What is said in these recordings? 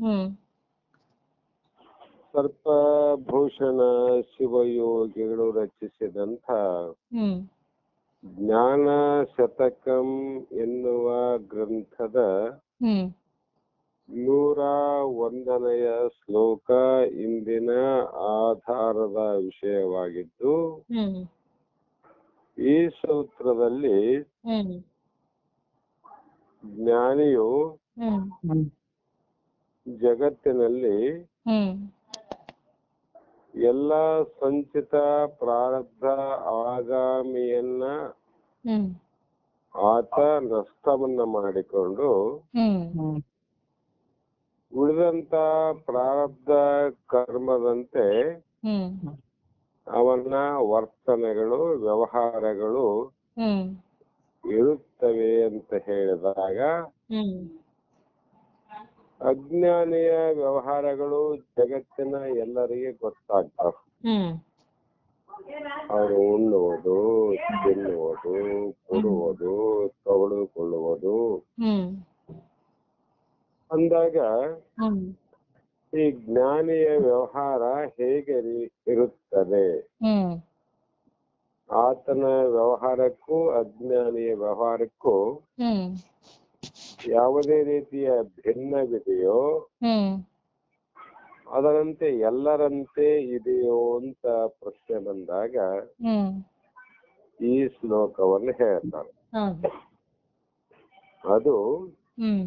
ಹ್ಮ್. ಸರ್ಪಭೂಷಣ ಶಿವಯೋಗಿಗಳು ರಚಿಸಿದಂತ ಹ್ಮ್. ಜ್ಞಾನ ಶತಕಂ ಎನ್ನುವ ಗ್ರಂಥದ ಹ್ಮ್. ನೂರ ಒಂದನೆಯ ಶ್ಲೋಕ ಇಂದಿನ ಆಧಾರದ ವಿಷಯವಾಗಿದ್ದು ಹ್ಮ್. ಈ ಸೂತ್ರದಲ್ಲಿ ಹ್ಮ್. ಜ್ಞಾನಿಯು ಹ್ಮ್. ಜಗತ್ತಿನಲ್ಲಿ ಎಲ್ಲ ಸಂಚಿತ ಪ್ರಾರಬ್ಧ ಆಗಾಮಿಯನ್ನ ಆತ ನಷ್ಟವನ್ನ ಮಾಡಿಕೊಂಡು ಉಳಿದಂತ ಪ್ರಾರಬ್ಧ ಕರ್ಮದಂತೆ ಅವನ್ನ ಅವನ ವರ್ತನೆಗಳು ವ್ಯವಹಾರಗಳು ಇರುತ್ತವೆ ಅಂತ ಹೇಳಿದಾಗ ಅಜ್ಞಾನಿಯ ವ್ಯವಹಾರಗಳು ಜಗತ್ತಿನ ಎಲ್ಲರಿಗೆ ಗೊತ್ತಾಗ್ತಾವ. ಅವರು ಉಣ್ಣುವುದು ತಿನ್ನುವುದು ಕೊಡುವುದು ತಗೊಳ್ಳುಕೊಳ್ಳುವುದು ಅಂದಾಗ ಈ ಜ್ಞಾನಿಯ ವ್ಯವಹಾರ ಹೇಗೆ ಇರುತ್ತದೆ? ಆತನ ವ್ಯವಹಾರಕ್ಕೂ ಅಜ್ಞಾನಿಯ ವ್ಯವಹಾರಕ್ಕೂ ಯಾವುದೇ ರೀತಿಯ ಭಿನ್ನವಿದೆಯೋ ಹ್ಮ್. ಅದರಂತೆ ಎಲ್ಲರಂತೆ ಇದೆಯೋ ಅಂತ ಪ್ರಶ್ನೆ ಬಂದಾಗ ಹ್ಮ್. ಈ ಶ್ಲೋಕವನ್ನು ಹೇಳ್ತಾರೆ. ಹೌದು. ಅದು ಹ್ಮ್.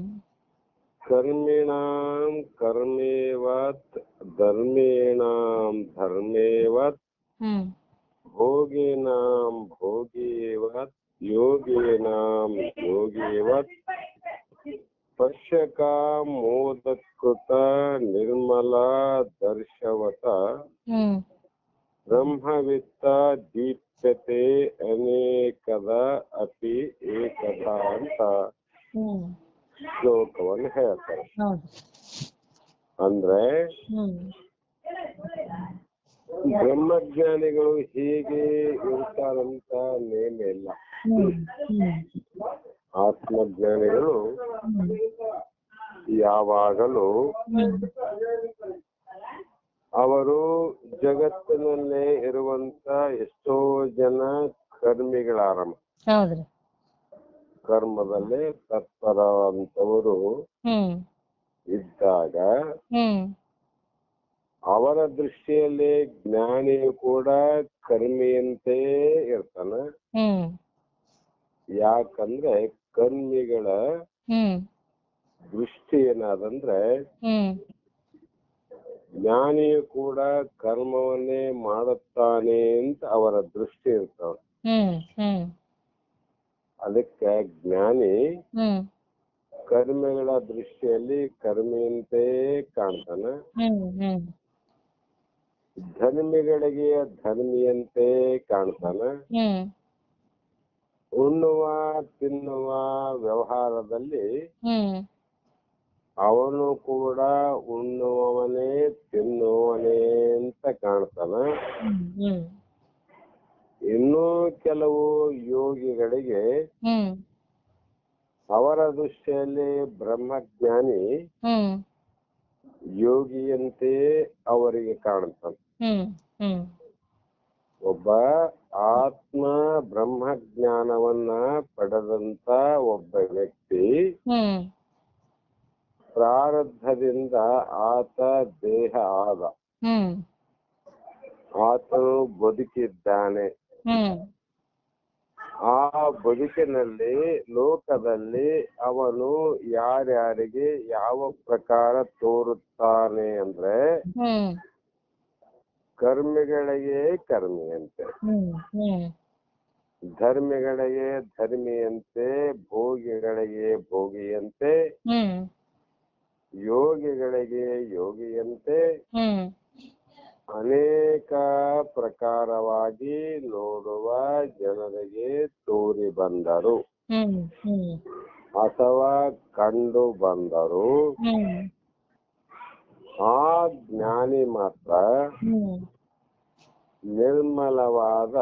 ಕರ್ಮಿಣಾಂ ಕರ್ಮೇವತ್ ಧರ್ಮೇಣಾಂ ಧರ್ಮೇವತ್ ಹ್ಮ್. ಭೋಗಿನಾಂ ಭೋಗೀವತ್ ಯೋಗೀನಾಂ ಯೋಗೀವತ್ ಪಶ್ಯಕಾಂ ಮೋದಕೃತ ನಿರ್ಮಲ ದರ್ಶವತ ಹ್ಮ್ ಬ್ರಹ್ಮವಿತ್ತ ದೀಪ್ಯತೆ ಅನೇಕದ ಅಪಿ ಏಕದ ಅಂತ ಹ್ಮ್ ಶ್ಲೋಕವನ್ನು ಹೇಳ್ತಾರೆ ಹೌದು ಅಂದ್ರೆ ಹ್ಮ್ ಬ್ರಹ್ಮಜ್ಞಾನಿಗಳು ಹೀಗೆ ಇರ್ತಾರಂತ ನೇಮ ಇಲ್ಲ. ಹ್ಮ್ ಹ್ಮ್ ಆತ್ಮಜ್ಞಾನಿಗಳು ಯಾವಾಗಲೂ ಅವರು ಜಗತ್ತಿನಲ್ಲೇ ಇರುವಂತ ಎಷ್ಟೋ ಜನ ಕರ್ಮಿಗಳ ಆರಂಭ ಕರ್ಮದಲ್ಲಿ ತತ್ಪರವಂತವರು ಹ್ಮ್. ಇದ್ದಾಗ ಹ್ಮ್. ಅವರ ದೃಷ್ಟಿಯಲ್ಲಿ ಜ್ಞಾನಿಯು ಕೂಡ ಕರ್ಮಿಯಂತೆ ಇರ್ತಾನ. ಹ್ಮ್. ಯಾಕಂದ್ರೆ ಕರ್ಮಿಗಳ ಹ್ಮ್. ದೃಷ್ಟಿ ಏನಾದಂದ್ರೆ ಜ್ಞಾನಿಯು ಕೂಡ ಕರ್ಮವನ್ನೇ ಮಾಡುತ್ತಾನೆ ಅಂತ ಅವರ ದೃಷ್ಟಿ ಇರ್ತಾವ ಅದಕ್ಕೆ ಜ್ಞಾನಿ ಕರ್ಮಗಳ ದೃಷ್ಟಿಯಲ್ಲಿ ಕರ್ಮಿಯಂತೆ ಕಾಣ್ತಾನ. ಧರ್ಮಿಗಳಿಗೆ ಧರ್ಮಿಯಂತೆ ಕಾಣ್ತಾನ. ಉಣ್ಣುವ ತಿನ್ನುವ ವ್ಯವಹಾರದಲ್ಲಿ ಅವನು ಕೂಡ ಉಣ್ಣುವವನೇ ತಿನ್ನುವನೇ ಅಂತ ಕಾಣ್ತಾನ. ಇನ್ನು ಕೆಲವು ಯೋಗಿಗಳಿಗೆ ಅವರ ದೃಷ್ಟಿಯಲ್ಲಿ ಬ್ರಹ್ಮಜ್ಞಾನಿ ಹ್ಮ್. ಯೋಗಿಯಂತೆ ಅವರಿಗೆ ಕಾಣ್ತಾನೆ. ಒಬ್ಬ ಆತ್ಮ ಬ್ರಹ್ಮ ಜ್ಞಾನವನ್ನ ಪಡೆದಂತ ಒಬ್ಬ ವ್ಯಕ್ತಿ ಪ್ರಾರಬ್ಧದಿಂದ ಆತ ದೇಹ ಆದ. ಆತನು ಬದುಕಿದ್ದಾನೆ. ಆ ಬದುಕಿನಲ್ಲಿ ಲೋಕದಲ್ಲಿ ಅವನು ಯಾರ್ಯಾರಿಗೆ ಯಾವ ಪ್ರಕಾರ ತೋರುತ್ತಾನೆ ಅಂದ್ರೆ ಕರ್ಮಿಗಳಿಗೆ ಕರ್ಮಿಯಂತೆ. ಧರ್ಮಿಗಳಿಗೆ ಧರ್ಮಿಯಂತೆ ಭೋಗಿಗಳಿಗೆ ಭೋಗಿಯಂತೆ ಯೋಗಿಗಳಿಗೆ ಯೋಗಿಯಂತೆ ಅನೇಕ ಪ್ರಕಾರವಾಗಿ ನೋಡುವ ಜನರಿಗೆ ತೋರಿ ಬಂದರು. ಅಥವಾ ಕಂಡು ಬಂದರು. ಆ ಜ್ಞಾನಿ ಮಾತ್ರ ನಿರ್ಮಲವಾದ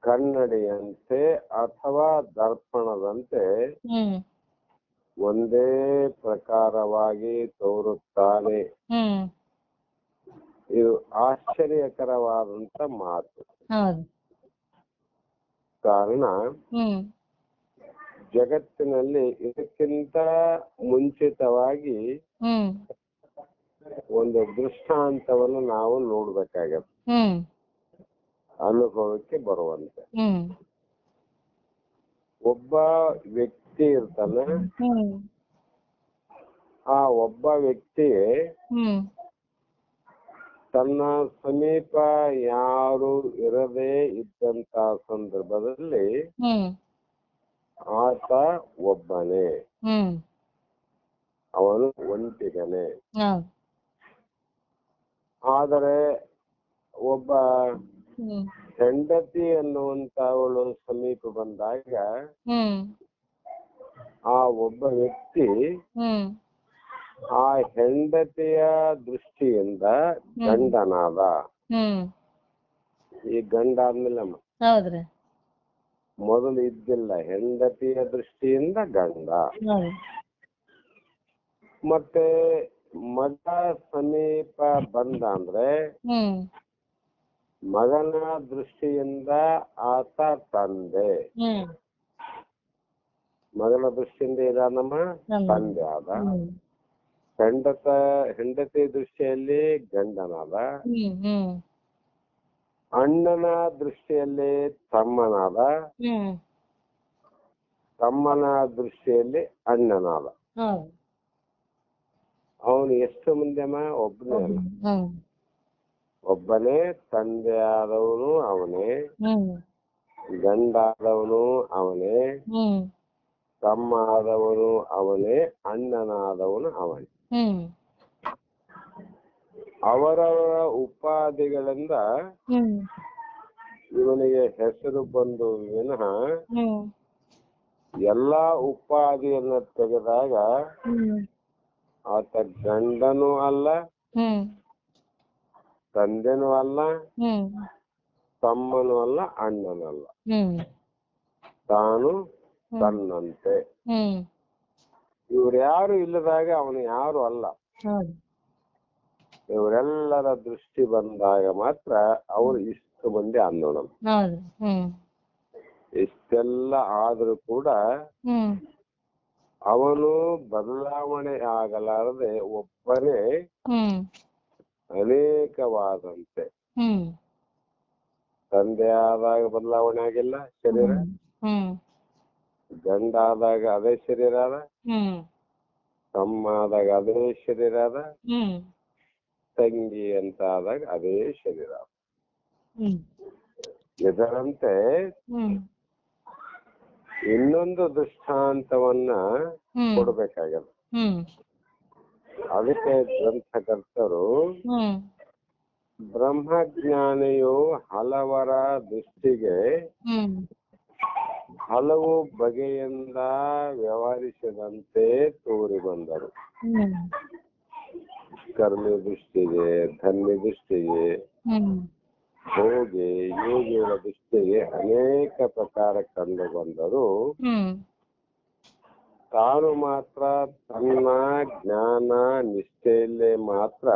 ಕನ್ನಡಿಯಂತೆ ಅಥವಾ ದರ್ಪಣದಂತೆ ಒಂದೇ ಪ್ರಕಾರವಾಗಿ ತೋರುತ್ತಾನೆ. ಇದು ಆಶ್ಚರ್ಯಕರವಾದಂತ ಮಾತು. ಕಾರಣ ಜಗತ್ತಿನಲ್ಲಿ ಇದಕ್ಕಿಂತ ಮುಂಚಿತವಾಗಿ ಒಂದು ದೃಷ್ಟಾಂತವನ್ನು ನಾವು ನೋಡ್ಬೇಕಾಗತ್ತೆ. ಅನುಭವಕ್ಕೆ ಬರುವಂತೆ. ಒಬ್ಬ ವ್ಯಕ್ತಿ ಇರ್ತಾನೆ. ಆ ಒಬ್ಬ ವ್ಯಕ್ತಿ ತನ್ನ ಸಮೀಪ ಯಾರು ಇರದೇ ಇದ್ದಂತ ಸಂದರ್ಭದಲ್ಲಿ ಆತ ಒಬ್ಬನೇ. ಅವನು ಒಂಟಿಗನೇ. ಆದರೆ ಒಬ್ಬ ಹೆಂಡತಿ ಅನ್ನುವಂತವಳು ಸಮೀಪ ಬಂದಾಗ ಆ ಒಬ್ಬ ವ್ಯಕ್ತಿ ಆ ಹೆಂಡತಿಯ ದೃಷ್ಟಿಯಿಂದ ಗಂಡನಾದ. ಈ ಗಂಡ ಆದ್ಮೇಲೆ ಮೊದಲು ಇದ್ದಿಲ್ಲ ಹೆಂಡತಿಯ ದೃಷ್ಟಿಯಿಂದ ಗಂಡ. ಮತ್ತೆ ಮಗ ಸಮೀಪ ಬಂದ ಅಂದ್ರೆ ಮಗನ ದೃಷ್ಟಿಯಿಂದ ಆತ ತಂದೆ. ಮಗನ ದೃಷ್ಟಿಯಿಂದ ಇದ ನಮ್ಮ ತಂದೆ ಆದ. ಹೆಂಡತ ಹೆಂಡತಿ ದೃಷ್ಟಿಯಲ್ಲಿ ಗಂಡನಾದ. ಅಣ್ಣನ ದೃಷ್ಟಿಯಲ್ಲಿ ತಮ್ಮನಾದ ತಮ್ಮನ ದೃಷ್ಟಿಯಲ್ಲಿ ಅಣ್ಣನಾದ. ಅವನು ಎಷ್ಟು ಮುಂದೆಮ್ಮ ಒಬ್ಬನೇ ಅಲ್ಲ. ಒಬ್ಬನೇ ತಂದೆ ಆದವನು ಅವನೇ ಗಂಡ ಆದವನು ಅವನೇ ತಮ್ಮ ಆದವನು ಅವನೇ ಅಣ್ಣನಾದವನು ಅವನೇ. ಅವರವರ ಉಪಾಧಿಗಳಿಂದ ಇವನಿಗೆ ಹೆಸರು ಬಂದು ವಿನಃ ಎಲ್ಲಾ ಉಪಾಧಿಯನ್ನ ತೆಗೆದಾಗ ಆತ ಗಂಡನೂ ಅಲ್ಲ ತಂದೆನೂ ಅಲ್ಲ ತಮ್ಮನೂ ಅಲ್ಲ ಅಣ್ಣನಲ್ಲ ಅಲ್ಲ. ತಾನು ತನ್ನಂತೆ. ಇವ್ರ ಯಾರು ಇಲ್ಲದಾಗ ಅವನು ಯಾರು ಅಲ್ಲ. ಇವರೆಲ್ಲರ ದೃಷ್ಟಿ ಬಂದಾಗ ಮಾತ್ರ ಅವರು ಇಷ್ಟು ಮಂದಿ ಅನ್ನೋಣ ಹೌದು ಹ್ಮ್. ಇಷ್ಟೆಲ್ಲ ಆದ್ರೂ ಕೂಡ ಹ್ಮ್. ಅವನು ಬದಲಾವಣೆ ಆಗಲಾರದೆ ಒಬ್ಬನೇ ಹ್ಮ್. ಅನೇಕವಾದಂತೆ. ಹ್ಮ್. ತಂದೆ ಆದಾಗ ಬದಲಾವಣೆ ಆಗಿಲ್ಲ ಶರೀರ. ಹ್ಮ್. ಗಂಡ ಆದಾಗ ಅದೇ ಶರೀರ ಅದ. ಹ್ಮ್. ತಮ್ಮ ಆದಾಗ ಅದೇ ಶರೀರ ಅದ. ಹ್ಮ್. ತಂಗಿ ಅಂತ ಆದಾಗ ಅದೇ ಶರೀರ. ಇದರಂತೆ ಇನ್ನೊಂದು ದೃಷ್ಟಾಂತವನ್ನ ಕೊಡಬೇಕಾಗಲ್ಲ. ಅದಕ್ಕೆ ಗ್ರಂಥಕರ್ತರು ಹ್ಮ್. ಬ್ರಹ್ಮಜ್ಞಾನಿಯು ಹಲವರ ದೃಷ್ಟಿಗೆ ಹಲವು ಬಗೆಯಿಂದ ವ್ಯವಹರಿಸಿದಂತೆ ತೋರಿ ಬಂದರು. ಕರ್ಮಿ ದೃಷ್ಟಿಗೆ ಧನ್ಯ ದೃಷ್ಟಿಗೆ ಹೋಗಿ ಯೋಗಿಗಳ ದೃಷ್ಟಿಗೆ ಅನೇಕ ಪ್ರಕಾರ ಕಂಡು ಬಂದರು ತಾನು ಮಾತ್ರ ತನ್ನ ಜ್ಞಾನ ನಿಷ್ಠೆಯಲ್ಲೇ ಮಾತ್ರ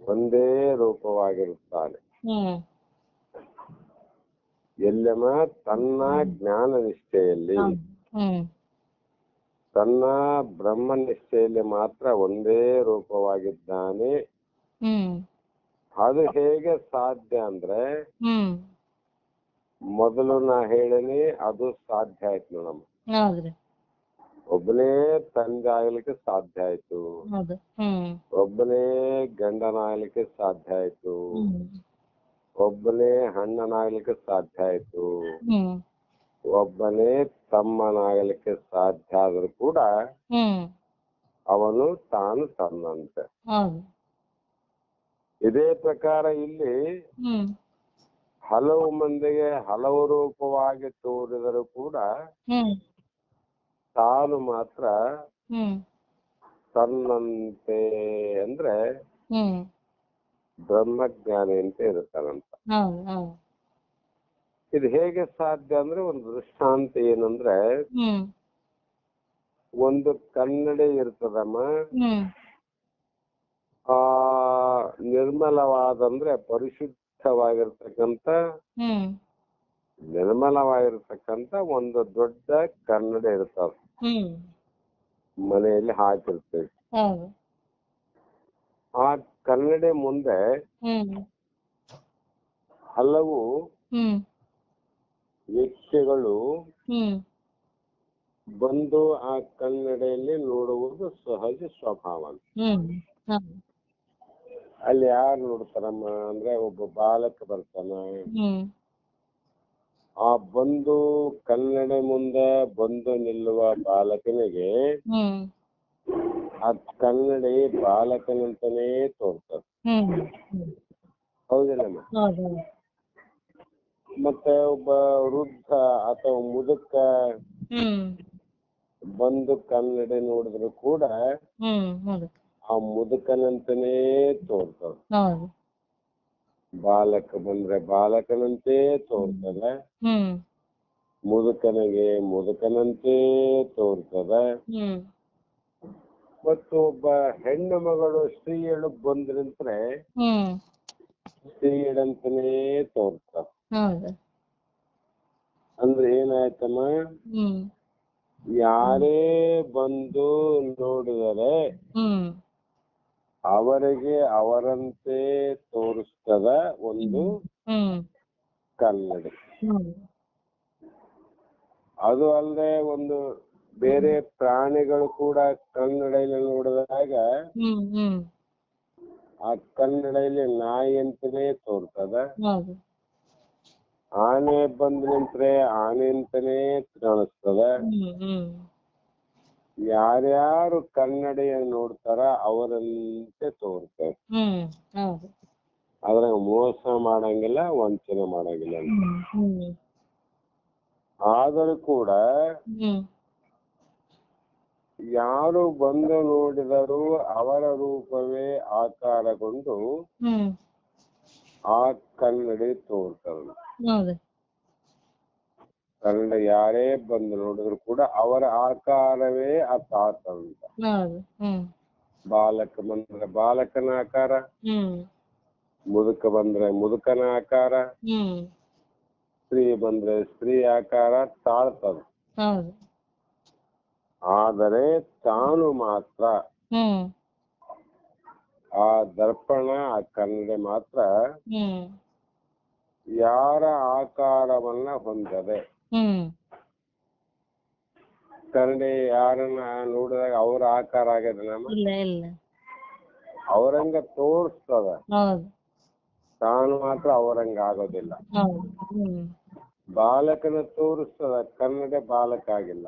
ಒಂದೇ ರೂಪವಾಗಿರುತ್ತಾನೆ. ಎಲ್ಲಮ್ಮ ಎಲ್ಲಮ ತನ್ನ ಜ್ಞಾನ ನಿಷ್ಠೆಯಲ್ಲಿ ತನ್ನ ಬ್ರಹ್ಮ ನಿಷ್ಠೆಯಲ್ಲಿ ಮಾತ್ರ ಒಂದೇ ರೂಪವಾಗಿದ್ದಾನೆ. ಅದು ಹೇಗೆ ಸಾಧ್ಯ ಅಂದ್ರೆ ಮೊದಲು ನಾ ಹೇಳಿನಿ ಅದು ಸಾಧ್ಯ ಆಯ್ತು ನೋಡಮ್ಮ. ಒಬ್ಬನೇ ತಂದೆ ಆಗ್ಲಿಕ್ಕೆ ಸಾಧ್ಯ ಆಯ್ತು. ಒಬ್ಬನೇ ಗಂಡನಾಗ್ಲಿಕ್ಕೆ ಸಾಧ್ಯ ಆಯ್ತು. ಒಬ್ಬನೇ ಹಣ್ಣನಾಗ್ಲಿಕ್ಕೆ ಸಾಧ್ಯ ಆಯ್ತು. ಒಬ್ಬನೇ ತಮ್ಮನಾಗಲಿಕ್ಕೆ ಸಾಧ್ಯ ಆದ್ರೂ ಕೂಡ ಅವನು ತಾನು ತನ್ನಂತೆ. ಇದೇ ಪ್ರಕಾರ ಇಲ್ಲಿ ಹಲವು ಮಂದಿಗೆ ಹಲವು ರೂಪವಾಗಿ ತೋರಿದರೂ ಕೂಡ ತಾನು ಮಾತ್ರ ತನ್ನಂತೆ ಅಂದ್ರೆ ಹ್ಮ್. ಬ್ರಹ್ಮಜ್ಞಾನಿ ಅಂತ ಹೌದು. ಇದು ಹೇಗೆ ಸಾಧ್ಯ ಅಂದ್ರೆ ಒಂದು ದೃಷ್ಟಾಂತ ಏನಂದ್ರೆ ಹ್ಮ್. ಒಂದು ಕನ್ನಡಿ ಇರ್ತದಮ್ಮ. ಹ್ಮ್. ಆ ನಿರ್ಮಲವಾದಂದ್ರೆ ಪರಿಶುದ್ಧವಾಗಿರ್ತಕ್ಕಂಥ ಹ್ಮ್. ನಿರ್ಮಲವಾಗಿರ್ತಕ್ಕಂಥ ಒಂದು ದೊಡ್ಡ ಕನ್ನಡಿ ಇರ್ತದ. ಹ್ಮ್. ಮನೆಯಲ್ಲಿ ಹಾಕಿರ್ತೇವೆ. ಹೌದು. ಆ ಕನ್ನಡಿ ಮುಂದೆ ಹ್ಮ್. ಹಲವು ಹ್ಮ್. ವ್ಯಕ್ತಿಗಳು ಹ್ಮ್. ಬಂದು ಆ ಕನ್ನಡಿಯಲ್ಲಿ ನೋಡುವುದು ಸಹಜ ಸ್ವಭಾವ. ಹ್ಮ್ ಹೌದು ಅಲ್ಲಿ ಯಾರು ನೋಡ್ತಾರಮ್ಮ ಅಂದ್ರೆ ಒಬ್ಬ ಬಾಲಕ ಬರ್ತಾನ. ಹ್ಮ್. ಆ ಬಂದು ಕನ್ನಡ ಮುಂದೆ ಬಂದು ನಿಲ್ಲುವ ಬಾಲಕನಿಗೆ ಹ್ಮ್. ಆ ಕನ್ನಡಿ ಬಾಲಕನಂತಾನೇ ತೋರ್ತದೆ ಹ್ಮ್ ಹ್ಮ್. ಹೌದಿಲ್ಲಮ್ಮ ಹೌದು. ಮತ್ತೆ ಒಬ್ಬ ವೃದ್ಧ ಅಥವಾ ಮುದುಕ ಬಂದು ಕನ್ನಡಿ ನೋಡಿದ್ರು ಕೂಡ ಆ ಮುದುಕನಂತನೇ ತೋರ್ತದ ಹೌದು. ಬಾಲಕ ಬಂದ್ರೆ ಬಾಲಕನಂತೆ ತೋರ್ತದ. ಮುದುಕನಿಗೆ ಮುದುಕನಂತೆ ತೋರ್ತದ. ಮತ್ತು ಒಬ್ಬ ಹೆಣ್ಣು ಮಗಳು ಸ್ತ್ರೀಯಳು ಬಂದ್ರಂದ್ರೆ ಹ್ಮ್. ತೋರ್ತಾರ ತೋರ್ತದೆ ಹೌದು. ಅಂದ್ರೆ ಏನಾಯ್ತಮ್ಮ? ಹ್ಮ್. ಯಾರೇ ಬಂದು ನೋಡಿದರೆ ಹ್ಮ್. ಅವರಿಗೆ ಅವರಂತೆ ತೋರಿಸ್ತದ ಒಂದು ಹ್ಮ್. ಕನ್ನಡಿ. ಹೌದು ಅದು ಅಲ್ಲದೆ ಒಂದು ಬೇರೆ ಪ್ರಾಣಿಗಳು ಕೂಡ ಕನ್ನಡಿಯಲ್ಲಿ ನೋಡಿದಾಗ ಹ್ಮ್ ಹ್ಮ್. ಆ ಕನ್ನಡಿಯಲ್ಲಿ ನಾಯಿ ಅಂತಲೇ ತೋರ್ತದ. ಹೌದು. ಆನೆ ಬಂದ್ ನಿಂತ್ರೆ ಆನೆ ಅಂತಾನೆ ಕಾಣಿಸ್ತದ. ಯಾರ್ಯಾರು ಕನ್ನಡಿಯ ನೋಡ್ತಾರ ಅವರಂತೆ ತೋರ್ತದೆ ಅದ್ರಾಗ ಮೋಸ ಮಾಡಂಗಿಲ್ಲ ವಂಚನೆ ಮಾಡಂಗಿಲ್ಲ ಆದರೂ ಕೂಡ ಯಾರು ಬಂದು ನೋಡಿದರೂ ಅವರ ರೂಪವೇ ಆಕಾರಗೊಂಡು ಆ ಕನ್ನಡಿ ತೋರ್ತದೆ ಹೌದು ಕನ್ನಡ ಯಾರೇ ಬಂದು ನೋಡಿದ್ರು ಕೂಡ ಅವರ ಆಕಾರವೇ ಆ ತಾತಂತ ಹೌದು ಹ್ಮ್ ಬಾಲಕ ಬಂದ್ರೆ ಬಾಲಕನ ಆಕಾರ ಹ್ಮ್ ಮುದುಕ ಬಂದ್ರೆ ಮುದುಕನ ಆಕಾರ ಹ್ಮ್ ಸ್ತ್ರೀ ಬಂದ್ರೆ ಸ್ತ್ರೀ ಆಕಾರ ತಾಳ್ತದೆ ಹೌದು ಆದರೆ ತಾನು ಮಾತ್ರ ಹ್ಮ್ ಆ ದರ್ಪಣ ಆ ಕನ್ನಡಿ ಮಾತ್ರ ಹ್ಮ್ ಯಾರ ಆಕಾರವನ್ನ ಹೊಂದದೆ? ಕರಡಿ ಕನ್ನಡಿ ಯಾರನ್ನ ನೋಡಿದಾಗ ಅವ್ರ ಆಕಾರ ಆಗ್ಯದ ನಮ್ಮ? ಅವರಂಗ ತೋರಿಸ್ತದ. ತಾನು ಮಾತ್ರ ಅವರಂಗ ಆಗೋದಿಲ್ಲ. ಬಾಲಕನ ತೋರಿಸ್ತದ ಕನ್ನಡ ಬಾಲಕ ಆಗಿಲ್ಲ.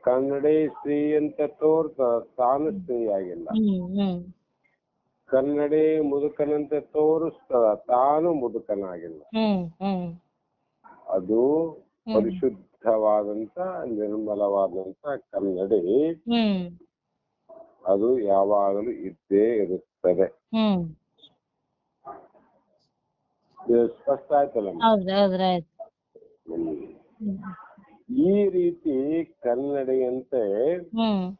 ಕನ್ನಡ ಸ್ತ್ರೀ ಅಂತ ತೋರ್ತದ ತಾನು ಸ್ತ್ರೀ ಆಗಿಲ್ಲ. ಕನ್ನಡಿ ಮುದುಕನಂತೆ ತೋರಿಸ್ತದ ತಾನು ಮುದುಕನಾಗಿಲ್ಲ. ಅದು ಪರಿಶುದ್ಧವಾದಂತ ನಿರ್ಮಲವಾದಂತ ಕನ್ನಡಿ. ಅದು ಯಾವಾಗಲೂ ಇದ್ದೇ ಇರುತ್ತದೆ. ಸ್ಪಷ್ಟ ಆಯ್ತಲ್ಲ ಈ ರೀತಿ ಕನ್ನಡಿಯಂತೆ ಹ್ಮ್.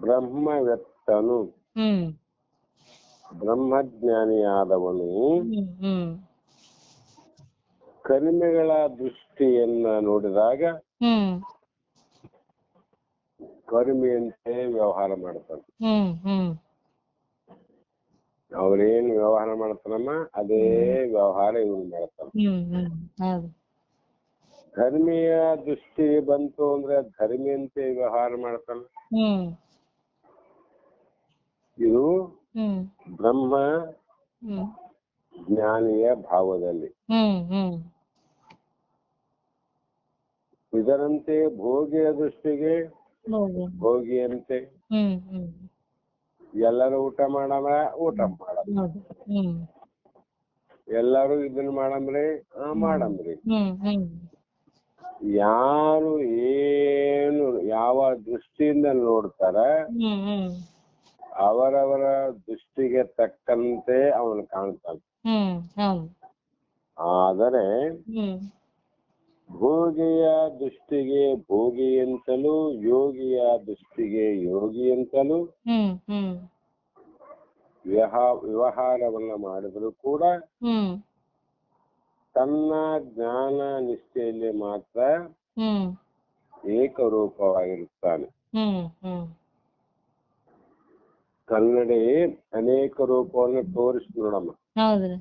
ಬ್ರಹ್ಮವೆತ್ತನು. ಹ್ಮ್. ಬ್ರಹ್ಮಜ್ಞಾನಿಯಾದವನು ಹ್ಮ್ ಹ್ಮ್. ಕರಿಮೆಗಳ ದೃಷ್ಟಿಯನ್ನ ನೋಡಿದಾಗ ಕರಿಮೆಯಂತೆ ವ್ಯವಹಾರ ಮಾಡ್ತಾನೆ. ಅವ್ರೇನ್ ವ್ಯವಹಾರ ಮಾಡ್ತಾನಮ್ಮ? ಅದೇ ವ್ಯವಹಾರ ಇವನು ಮಾಡ್ತಾನ. ಧರ್ಮೀಯ ದೃಷ್ಟಿ ಬಂತು ಅಂದ್ರೆ ಧರ್ಮಿಯಂತೆ ವ್ಯವಹಾರ ಮಾಡ್ತಾನ. ಇದು ಬ್ರಹ್ಮ ಹ್ಮ್. ಜ್ಞಾನಿಯ ಭಾವದಲ್ಲಿ. ಇದರಂತೆ ಭೋಗಿಯ ದೃಷ್ಟಿಗೆ ಭೋಗಿಯಂತೆ. ಎಲ್ಲರೂ ಊಟ ಮಾಡಮ ಊಟ ಮಾಡ ಎಲ್ಲರೂ ಇದನ್ನ ಮಾಡಂಬ್ರಿ ಆ ಹ್ಮ್. ಯಾರು ಏನು ಯಾವ ದೃಷ್ಟಿಯಿಂದ ನೋಡ್ತಾರ ಅವರವರ ದೃಷ್ಟಿಗೆ ತಕ್ಕಂತೆ ಅವನು ಕಾಣ್ತಾನೆ. ಆದರೆ ಭೋಗಿಯ ದೃಷ್ಟಿಗೆ ಭೋಗಿ ಅಂತಲೂ ಯೋಗಿಯ ದೃಷ್ಟಿಗೆ ಯೋಗಿ ವ್ಯವಹ ವ್ಯವಹಾರವನ್ನ ಮಾಡಿದ್ರು ಕೂಡ ತನ್ನ ಜ್ಞಾನ ನಿಷ್ಠೆಯಲ್ಲಿ ಮಾತ್ರ ಏಕರೂಪವಾಗಿರುತ್ತಾನೆ. ಕನ್ನಡಿ ಅನೇಕ ರೂಪವನ್ನು ತೋರಿಸಿ ನೋಡಮ್ಮ ಹೌದ್ರಿ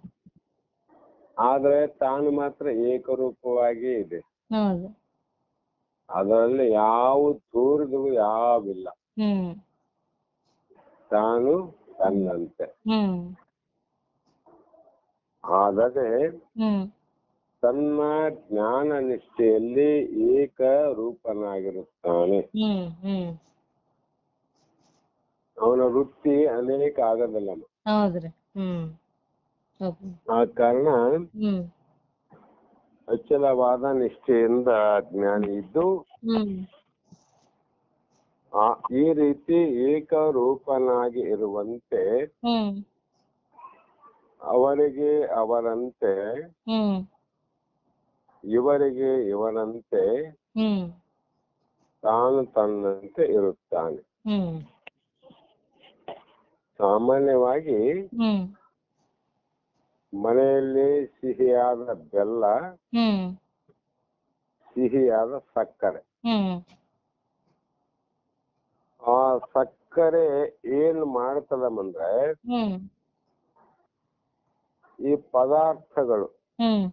ಆದ್ರೆ ತಾನು ಮಾತ್ರ ಏಕರೂಪವಾಗಿ ಇದೆ. ಹೌದು. ಅದರಲ್ಲಿ ಯಾವ ತೋರಿದು ಯಾವಿಲ್ಲ. ಹ್ಮ್. ತಾನು ತನ್ನಂತೆ. ಹ್ಮ್. ಆದರೆ ತನ್ನ ಜ್ಞಾನ ನಿಷ್ಠೆಯಲ್ಲಿ ಏಕ ರೂಪನಾಗಿರುತ್ತಾನೆ ಅವನ ವೃತ್ತಿ ಅನೇಕ ಆಗೋದಿಲ್ಲ ಹೌದ್ರಿ. ಹ್ಮ್. ಹೌದು. ಆ ಕಾರಣ ಹ್ಮ್. ಅಚಲವಾದ ನಿಷ್ಠೆಯಿಂದ ಜ್ಞಾನಿ ಇದ್ದು ಹ್ಮ್. ಆ ಈ ರೀತಿ ಏಕರೂಪನಾಗಿ ಇರುವಂತೆ ಹ್ಮ್. ಅವರಿಗೆ ಅವರಂತೆ ಹ್ಮ್. ಇವರಿಗೆ ಇವರಂತೆ ಹ್ಮ್. ತಾನು ತನ್ನಂತೆ ಇರುತ್ತಾನೆ. ಹ್ಮ್. ಸಾಮಾನ್ಯವಾಗಿ ಹ್ಮ್. ಮನೆಯಲ್ಲಿ ಸಿಹಿಯಾದ ಬೆಲ್ಲ ಹ್ಮ್. ಸಿಹಿಯಾದ ಸಕ್ಕರೆ. ಹ್ಮ್. ಆ ಸಕ್ಕರೆ ಏನ್ ಮಾಡ್ತದಮ್ಮಂದ್ರೆ ಹ್ಮ್. ಈ ಪದಾರ್ಥಗಳು ಹ್ಮ್.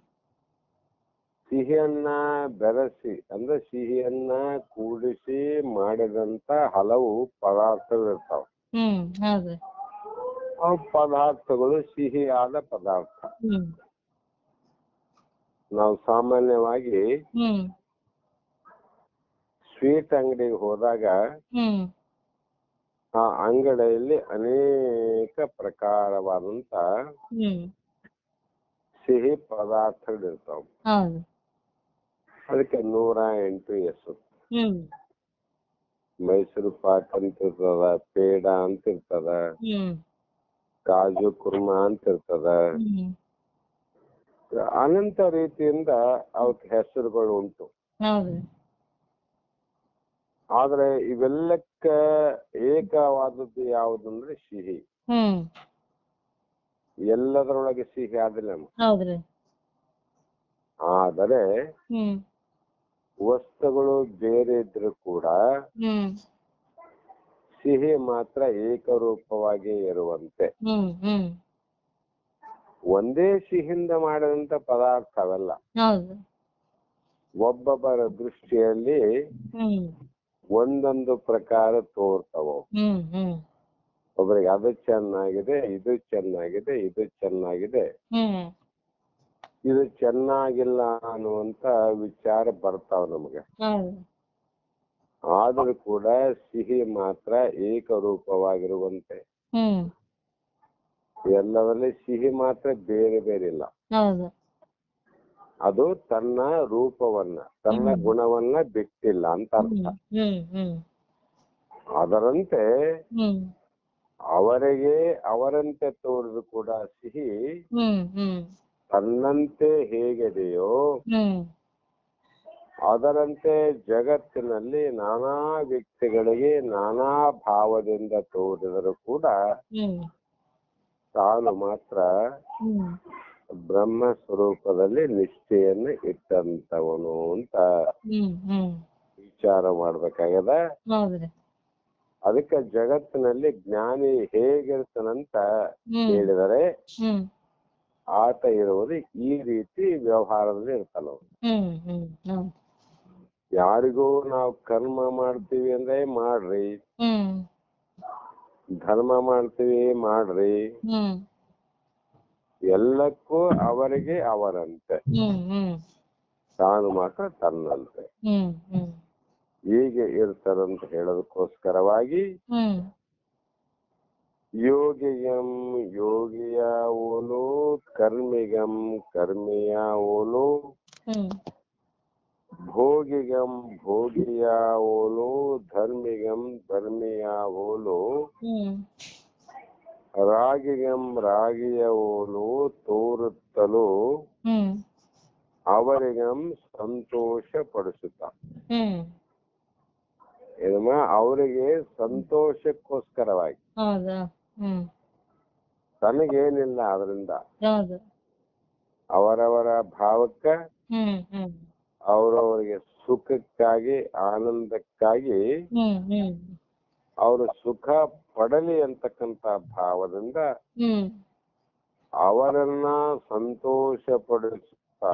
ಸಿಹಿಯನ್ನ ಬೆರೆಸಿ ಅಂದ್ರೆ ಸಿಹಿಯನ್ನ ಕೂಡಿಸಿ ಮಾಡಿದಂತ ಹಲವು ಪದಾರ್ಥಗಳು ಇರ್ತಾವ. ಹ್ಮ್ ಪದಾರ್ಥಗಳು ಸಿಹಿಯಾದ ಪದಾರ್ಥ. ನಾವು ಸಾಮಾನ್ಯವಾಗಿ ಸ್ವೀಟ್ ಅಂಗಡಿಗೆ ಹೋದಾಗ ಆ ಅಂಗಡಿಯಲ್ಲಿ ಅನೇಕ ಪ್ರಕಾರವಾದಂತ ಸಿಹಿ ಪದಾರ್ಥಗಳು ಇರ್ತಾವ. ಅದಕ್ಕೆ ನೂರ ಎಂಟು ಹೆಸರು. ಮೈಸೂರು ಪಾಕ್ ಅಂತ ಇರ್ತದ ಪೇಡ ಅಂತ ಇರ್ತದ ಕಾಜು ಕುರ್ಮ ಅಂತ ಇರ್ತದ ಅನಂತ ರೀತಿಯಿಂದ ಅವಕ್ಕೆ ಹೆಸರುಗಳು ಉಂಟು. ಆದ್ರೆ ಇವೆಲ್ಲಕ್ಕ ಏಕವಾದದ್ದು ಯಾವುದಂದ್ರೆ ಸಿಹಿ. ಎಲ್ಲದರೊಳಗೆ ಸಿಹಿ ಆದಿಲ್ಲ ಆದರೆ ವಸ್ತುಗಳು ಬೇರೆ ಇದ್ರೂ ಕೂಡ ಸಿಹಿ ಮಾತ್ರ ಏಕರೂಪವಾಗಿ ಇರುವಂತೆ. ಒಂದೇ ಸಿಹಿಯಿಂದ ಮಾಡಿದಂತ ಪದಾರ್ಥ ಅವೆಲ್ಲ ಒಬ್ಬೊಬ್ಬರ ದೃಷ್ಟಿಯಲ್ಲಿ ಒಂದೊಂದು ಪ್ರಕಾರ ತೋರ್ತಾವ. ಒಬ್ಬರಿಗೆ ಅದು ಚೆನ್ನಾಗಿದೆ ಇದು ಚೆನ್ನಾಗಿದೆ ಇದು ಚೆನ್ನಾಗಿದೆ. ಇದು ಚೆನ್ನಾಗಿಲ್ಲ ಅನ್ನುವಂತ ವಿಚಾರ ಬರ್ತಾವ ನಮಗೆ. ಆದರೂ ಕೂಡ ಸಿಹಿ ಮಾತ್ರ ಏಕರೂಪವಾಗಿರುವಂತೆ. ಎಲ್ಲದರಲ್ಲಿ ಸಿಹಿ ಮಾತ್ರ ಬೇರೆ ಬೇರೆ ಇಲ್ಲ. ಅದು ತನ್ನ ರೂಪವನ್ನ ತನ್ನ ಗುಣವನ್ನ ಬಿಟ್ಟಿಲ್ಲ ಅಂತ ಅರ್ಥ. ಅದರಂತೆ ಅವರಿಗೆ ಅವರಂತೆ ತೋರಿದು ಕೂಡ ಸಿಹಿ ತನ್ನಂತೆ ಹೇಗಿದೆಯೋ ಅದರಂತೆ ಜಗತ್ತಿನಲ್ಲಿ ನಾನಾ ವ್ಯಕ್ತಿಗಳಿಗೆ ನಾನಾ ಭಾವದಿಂದ ತೋರಿದರೂ ಕೂಡ ತಾನು ಮಾತ್ರ ಹ್ಮ್. ಬ್ರಹ್ಮ ಸ್ವರೂಪದಲ್ಲಿ ನಿಷ್ಠೆಯನ್ನು ಇಟ್ಟಂತವನು ಅಂತ ವಿಚಾರ ಮಾಡ್ಬೇಕಾಗ್ಯದ? ಅದಕ್ಕೆ ಜಗತ್ತಿನಲ್ಲಿ ಜ್ಞಾನಿ ಹೇಗಿರ್ತಾನಂತ ಹೇಳಿದರೆ ಆತ ಇರುವುದು ಈ ರೀತಿ ವ್ಯವಹಾರದಲ್ಲಿ ಇರ್ತಾನ ಅವ್ನು. ಹ್ಮ್ ಹ್ಮ್ ಹೌದು ಯಾರಿಗೂ ನಾವು ಕರ್ಮ ಮಾಡ್ತೀವಿ ಅಂದ್ರೆ ಮಾಡ್ರಿ. ಧರ್ಮ ಮಾಡ್ತೀವಿ ಮಾಡ್ರಿ. ಎಲ್ಲಕ್ಕೂ ಅವರಿಗೆ ಅವರಂತೆ. ತಾನು ಮಾತ್ರ ತನ್ನಂತೆ. ಹೀಗೆ ಇರ್ತಾರಂತ ಹೇಳೋದಕ್ಕೋಸ್ಕರವಾಗಿ ಯೋಗಿಯಂ ಯೋಗಿಯ ಓಲು ಕರ್ಮಿಗಂ ಕರ್ಮಿಯ ಓಲು ಭೋಗಿಗಂ ಭೋಗಿಯ ಓಲು ಧರ್ಮಿಗಂ ಧರ್ಮಿಯ ಓಲು ಹ್ಮ್ ರಾಗಿಗಂ ರಾಗಿಯ ಓಲು ತೋರುತ್ತಲೂ ಅವರಿಗಂ ಸಂತೋಷ ಪಡಿಸುತ್ತ ಅವರಿಗೆ ಸಂತೋಷಕ್ಕೋಸ್ಕರವಾಗಿ ತನಗೇನಿಲ್ಲ ಅದರಿಂದ ಅವರವರ ಭಾವಕ್ಕ ಅವರವರಿಗೆ ಸುಖಕ್ಕಾಗಿ ಆನಂದಕ್ಕಾಗಿ ಅವರು ಸುಖ ಪಡಲಿ ಅಂತಕ್ಕಂತ ಭಾವದಿಂದ ಅವರನ್ನ ಸಂತೋಷ ಪಡಿಸುತ್ತಾ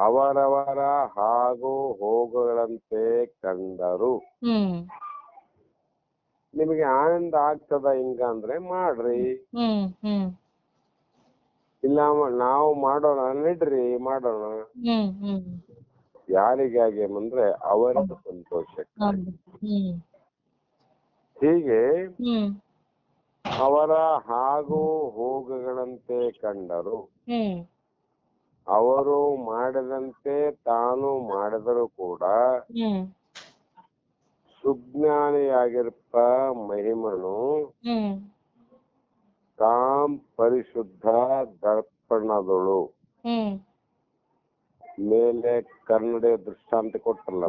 ಅವರವರ ಹಾಗೂ ಹೋಗುಗಳಂತೆ ಕಂಡರು. ನಿಮಗೆ ಆನಂದ ಆಗ್ತದ ಹಿಂಗ ಅಂದ್ರೆ ಮಾಡ್ರಿ ಇಲ್ಲ ಮ- ನಾವು ಮಾಡೋಣ ನಡ್ರಿ ಮಾಡೋಣ. ಹ್ಮ್ ಹ್ಮ್. ಯಾರಿಗಾಗಿ ಅಂದ್ರೆ ಅವರ ಸಂತೋಷಕ್ಕೆ. ಹೌದು ಹ್ಮ್ ಹೀಗೆ ಹ್ಮ್. ಅವರ ಹಾಗೂ ಹೋಗುಗಳಂತೆ ಕಂಡರು. ಹ್ಮ್. ಅವರು ಮಾಡದಂತೆ ತಾನು ಮಾಡಿದರೂ ಕೂಡ ಹ್ಮ್. ಮಹಿಮನು ಹ್ಮ್. ತಾಂ ಪರಿಶುದ್ಧ ದರ್ಪಣದಳು. ಮೇಲೆ ಕನ್ನಡ ದೃಷ್ಟಾಂತ ಕೊಟ್ಟಲ್ಲ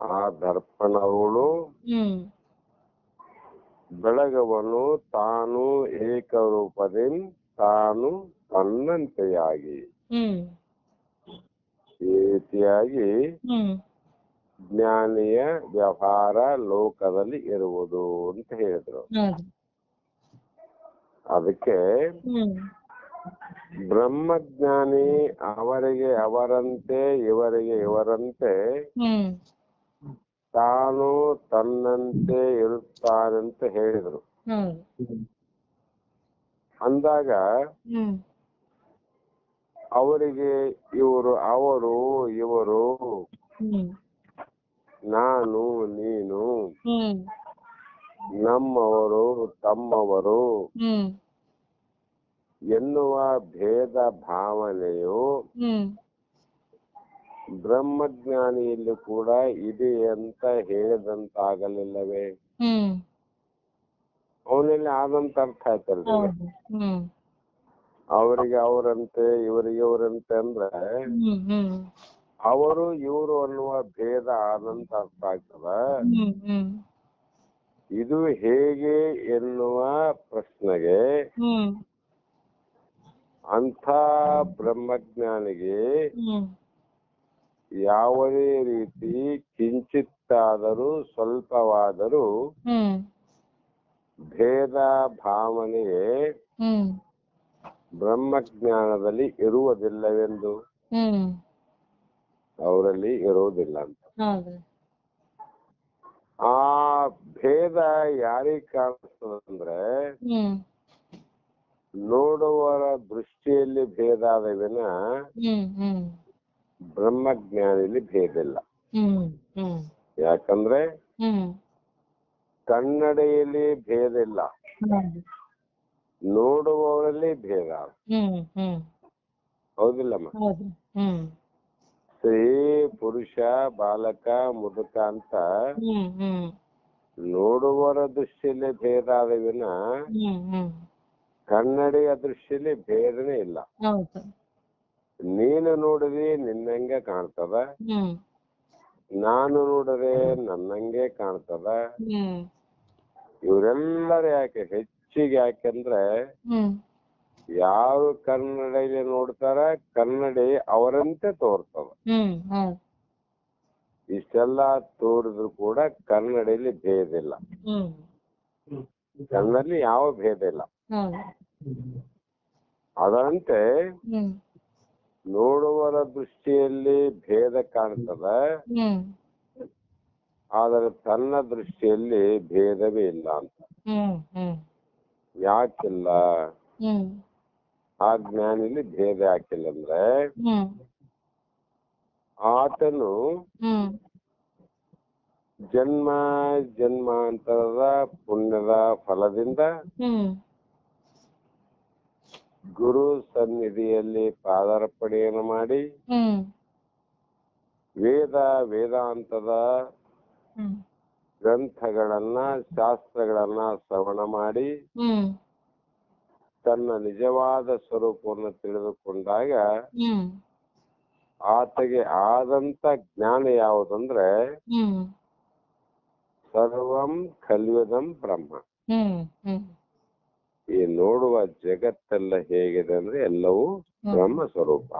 ಆ ದರ್ಪಣಗಳು ಹ್ಮ್. ಬೆಳಗವನು ತಾನು ಏಕರೂಪದಿಂದ ತಾನು ತನ್ನಂತೆಯಾಗಿ. ಈ ರೀತಿಯಾಗಿ ಜ್ಞಾನಿಯ ವ್ಯವಹಾರ ಲೋಕದಲ್ಲಿ ಇರುವುದು ಅಂತ ಹೇಳಿದ್ರು. ಅದಕ್ಕೆ ಹ್ಮ್. ಬ್ರಹ್ಮಜ್ಞಾನಿ ಅವರಿಗೆ ಅವರಂತೆ ಇವರಿಗೆ ಇವರಂತೆ ತಾನು ತನ್ನಂತೆ ಇರುತ್ತಾನಂತ ಹೇಳಿದ್ರು. ಅಂದಾಗ ಅವರಿಗೆ ಇವರು ಅವರು ಇವರು ನಾನು ನೀನು ನಮ್ಮವರು ತಮ್ಮವರು ಎನ್ನುವ ಭೇದ ಭಾವನೆಯು ಹ್ಮ್. ಬ್ರಹ್ಮಜ್ಞಾನಿಯಲ್ಲಿ ಕೂಡ ಇದೆ ಅಂತ ಹೇಳಿದಂತಾಗಲಿಲ್ಲವೇ? ಅವನಲ್ಲಿ ಆದಂತ ಅರ್ಥ ಆಯ್ತಲ್ಲ ಅವರಿಗೆ ಅವರಂತೆ ಇವರಿಗೆ ಇವರಂತೆ ಅಂದ್ರೆ ಅವರು ಇವರು ಅನ್ನುವ ಭೇದ ಆದಂತ ಅರ್ಥ ಆಗ್ತದ? ಇದು ಹೇಗೆ ಎನ್ನುವ ಪ್ರಶ್ನೆಗೆ ಅಂಥ ಬ್ರಹ್ಮಜ್ಞಾನಿಗೆ ಹ್ಮ್. ಯಾವುದೇ ರೀತಿ ಕಿಂಚಿತ್ತಾದರೂ ಸ್ವಲ್ಪವಾದರೂ ಭೇದ ಭಾವನೆಗೆ ಹ್ಮ್. ಬ್ರಹ್ಮಜ್ಞಾನದಲ್ಲಿ ಇರುವುದಿಲ್ಲವೆಂದು? ಅವರಲ್ಲಿ ಇರುವುದಿಲ್ಲ ಅಂತ. ಆ ಭೇದ ಯಾರಿಗೆ ಕಾಣಿಸ್ತದಂದ್ರೆ ನೋಡುವರ ದೃಷ್ಟಿಯಲ್ಲಿ ಭೇದ ಆದ ವಿನ ಹ್ಮ್ ಹ್ಮ್. ಬ್ರಹ್ಮಜ್ಞಾನಿಲಿ ಭೇದ ಇಲ್ಲ. ಯಾಕಂದ್ರೆ ಹ್ಮ್. ಕನ್ನಡಿಯಲ್ಲಿ ಭೇದ ಇಲ್ಲ. ನೋಡುವವರಲ್ಲಿ ಭೇದ. ಹೌದಿಲ್ಲಮ್ಮ? ಸ್ತ್ರೀ ಪುರುಷ ಬಾಲಕ ಮುದುಕ ಅಂತ ಹ್ಮ್ ಹ್ಮ್. ನೋಡುವವರ ದೃಷ್ಟಿಯಲ್ಲಿ ಭೇದ ಆದ ವಿನ ಕನ್ನಡಿಯ ದೃಷ್ಟಿಯಲ್ಲಿ ಭೇದನೇ ಇಲ್ಲ. ಹೌದು. ನೀನು ನೋಡಿದಿ ನಿನ್ನಂಗೆ ಕಾಣ್ತದ. ನಾನು ನೋಡಿದ್ರೆ ನನ್ನಂಗೆ ಕಾಣ್ತದ. ಇವರೆಲ್ಲರೂ ಯಾಕೆ ಹೆಚ್ಚಿಗೆ ಯಾಕೆಂದ್ರೆ ಯಾರು ಕನ್ನಡಿಯಲ್ಲಿ ನೋಡ್ತಾರ ಕನ್ನಡಿ ಅವರಂತೆ ತೋರ್ತದ. ಹ್ಮ್ ಇಷ್ಟೆಲ್ಲ ತೋರಿದ್ರು ಕೂಡ ಕನ್ನಡಿಯಲ್ಲಿ ಭೇದ ಇಲ್ಲ. ಕನ್ನಡಲ್ಲಿ ಯಾವ ಭೇದ ಇಲ್ಲ. ಅದರಂತೆ ನೋಡುವರ ದೃಷ್ಟಿಯಲ್ಲಿ ಭೇದ ಕಾಣ್ತದ. ಆದರೆ ತನ್ನ ದೃಷ್ಟಿಯಲ್ಲಿ ಭೇದವೇ ಇಲ್ಲ ಅಂತ. ಯಾಕಿಲ್ಲ? ಆ ಜ್ಞಾನಿಲಿ ಭೇದ ಹಾಕಿಲ್ಲ ಅಂದ್ರೆ ಆತನು ಜನ್ಮ ಜನ್ಮಾಂತರದ ಪುಣ್ಯದ ಫಲದಿಂದ ಗುರು ಸನ್ನಿಧಿಯಲ್ಲಿ ಪಾದಾರ್ಪಣೆಯನ್ನು ಮಾಡಿ ವೇದ ವೇದಾಂತದ ಗ್ರಂಥಗಳನ್ನ ಶಾಸ್ತ್ರಗಳನ್ನ ಶ್ರವಣ ಮಾಡಿ ತನ್ನ ನಿಜವಾದ ಸ್ವರೂಪವನ್ನು ತಿಳಿದುಕೊಂಡಾಗ ಆತಗೆ ಆದಂತ ಜ್ಞಾನ ಯಾವುದಂದ್ರೆ ಸರ್ವಂ ಕಲ್ವಿದಂ ಬ್ರಹ್ಮ. ಹ್ಮ್ ಹ್ಮ್. ಈ ನೋಡುವ ಜಗತ್ತೆಲ್ಲ ಹೇಗಿದೆ ಅಂದ್ರೆ ಎಲ್ಲವೂ ಬ್ರಹ್ಮ ಸ್ವರೂಪ.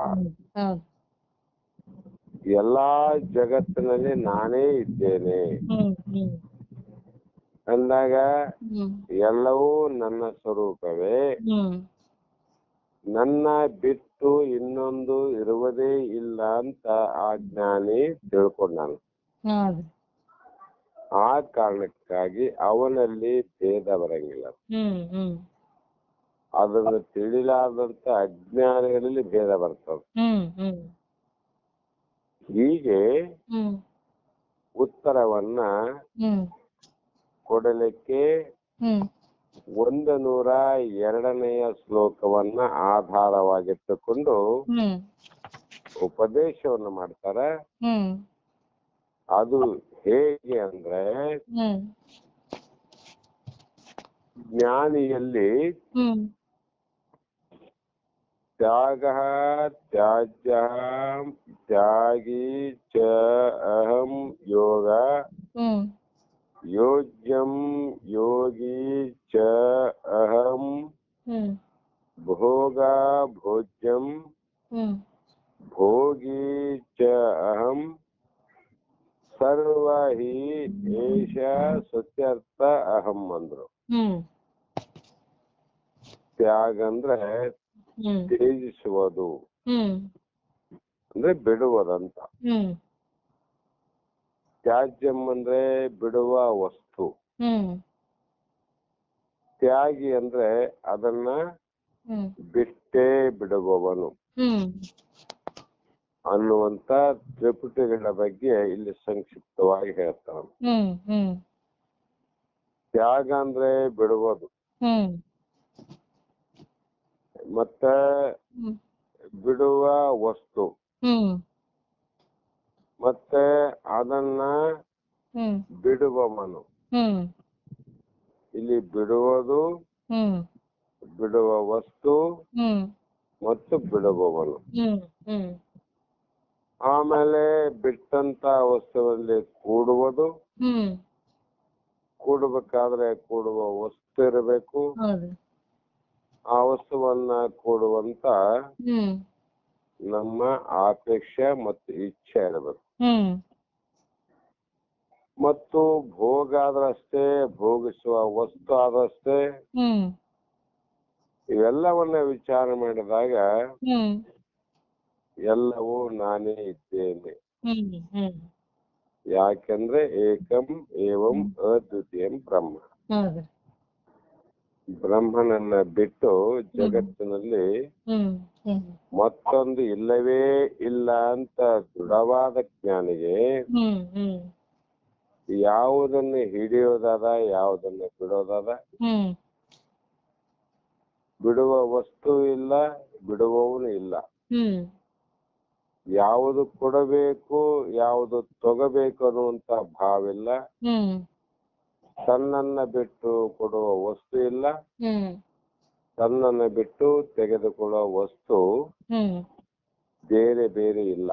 ಎಲ್ಲಾ ಜಗತ್ತಿನಲ್ಲಿ ನಾನೇ ಇದ್ದೇನೆ. ಅಂದಾಗ ಎಲ್ಲವೂ ನನ್ನ ಸ್ವರೂಪವೇ. ನನ್ನ ಬಿಟ್ಟು ಇನ್ನೊಂದು ಇರುವುದೇ ಇಲ್ಲ ಅಂತ ಆ ಜ್ಞಾನಿ ತಿಳ್ಕೊಂಡಾನ. ಆ ಕಾರಣಕ್ಕಾಗಿ ಅವನಲ್ಲಿ ಭೇದ ಬರಂಗಿಲ್ಲ. ಅದನ್ನು ತಿಳಿಲಾರ್ದಂತ ಅಜ್ಞಾನಿಗಳಲ್ಲಿ ಭೇದ ಬರ್ತದೆ. ಹೀಗೆ ಉತ್ತರವನ್ನ ಕೊಡಲಿಕ್ಕೆ ಒಂದು ನೂರ ಎರಡನೆಯ ಶ್ಲೋಕವನ್ನ ಆಧಾರವಾಗಿಟ್ಟುಕೊಂಡು ಉಪದೇಶವನ್ನು ಮಾಡ್ತಾರೆ. ಅದು ಹೇಗೆ ಅಂದ್ರೆ ಜ್ಞಾನಿಯಲ್ಲಿ ತ್ಯಾಗ ತ್ಯಾಜ್ಯ ತ್ಯಾಗಿ ಚ ಅಹಂ ಯೋಗ ಹ್ಮ್ ಯೋಜ್ಯಂ ಯೋಗಿ ಚ ಅಹಂ ಹ್ಮ್ ಭೋಗ ಭೋಜ್ಯಂ ಹ್ಮ್ ಭೋಗಿ ಚ ಅಹಂ ಸರ್ವ ಹಿ ಏಷ ಸತ್ಯರ್ಥ ಅಹಂ ಅಂದ್ರು ಹ್ಮ್ ತ್ಯಾಗ ಅಂದ್ರೆ ಹ್ಮ್ ತ್ಯಜಿಸುವುದು ಹ್ಮ್ ಅಂದ್ರೆ ಬಿಡುವುದಂತ. ಹ್ಮ್. ತ್ಯಾಜ್ಯಂ ಅಂದ್ರೆ ಬಿಡುವ ವಸ್ತು. ಹ್ಮ್. ತ್ಯಾಗಿ ಅಂದ್ರೆ ಅದನ್ನ ಹ್ಮ್. ಬಿಟ್ಟೇ ಬಿಡುವವನು. ಹ್ಮ್. ಅನ್ನುವಂತ ತ್ರಿಪುಟಿಗಳ ಬಗ್ಗೆ ಇಲ್ಲಿ ಸಂಕ್ಷಿಪ್ತವಾಗಿ ಹೇಳ್ತಾನೆ. ಹ್ಮ್ ಹ್ಮ್. ತ್ಯಾಗ ಅಂದ್ರೆ ಬಿಡುವುದು. ಹ್ಮ್. ಮತ್ತೆ ಹ್ಮ್. ಬಿಡುವ ವಸ್ತು. ಹ್ಮ್. ಮತ್ತೆ ಅದನ್ನ ಬಿಡುವ ಬಿಡುವವನು ಇಲ್ಲಿ ಬಿಡುವುದು ಬಿಡುವ ವಸ್ತು ಮತ್ತು ಬಿಡುವವನು ಆಮೇಲೆ ಬಿಟ್ಟಂತ ವಸ್ತುವಲ್ಲಿ ಕೂಡುವುದು. ಕೂಡಬೇಕಾದ್ರೆ ಕೂಡುವ ವಸ್ತು ಇರಬೇಕು. ಆ ವಸ್ತುವನ್ನ ಕೂಡುವಂತ ನಮ್ಮ ಆಪೇಕ್ಷೆ ಮತ್ತು ಇಚ್ಛೆ ಇರಬೇಕು. ಮತ್ತು ಭೋಗ ಆದ್ರಷ್ಟೇ ಭೋಗಿಸುವ ವಸ್ತು ಆದ್ರಷ್ಟೇ ಇವೆಲ್ಲವನ್ನ ವಿಚಾರ ಮಾಡಿದಾಗ ಎಲ್ಲವೂ ನಾನೇ ಇದ್ದೇನೆ. ಯಾಕೆಂದ್ರೆ ಏಕಂ ಏವಂ ಅದ್ವಿತೀಯಂ ಬ್ರಹ್ಮ. ಬ್ರಹ್ಮನನ್ನ ಬಿಟ್ಟು ಜಗತ್ತಿನಲ್ಲಿ ಮತ್ತೊಂದು ಇಲ್ಲವೇ ಇಲ್ಲ ಅಂತ ದೃಢವಾದ ಜ್ಞಾನಿಗೆ ಯಾವುದನ್ನ ಹಿಡಿಯೋದಾದ ಯಾವುದನ್ನ ಬಿಡೋದಾದ? ಬಿಡುವ ವಸ್ತು ಇಲ್ಲ ಬಿಡುವವನು ಇಲ್ಲ. ಯಾವುದು ಕೊಡಬೇಕು ಯಾವುದು ತಗೋಬೇಕು ಅನ್ನುವಂತ ಭಾವಿಲ್ಲ ಹ್ಮ್. ತನ್ನನ್ನ ಬಿಟ್ಟು ಕೊಡುವ ವಸ್ತು ಇಲ್ಲ. ತನ್ನನ್ನ ಬಿಟ್ಟು ತೆಗೆದುಕೊಳ್ಳುವ ವಸ್ತು ಬೇರೆ ಬೇರೆ ಇಲ್ಲ.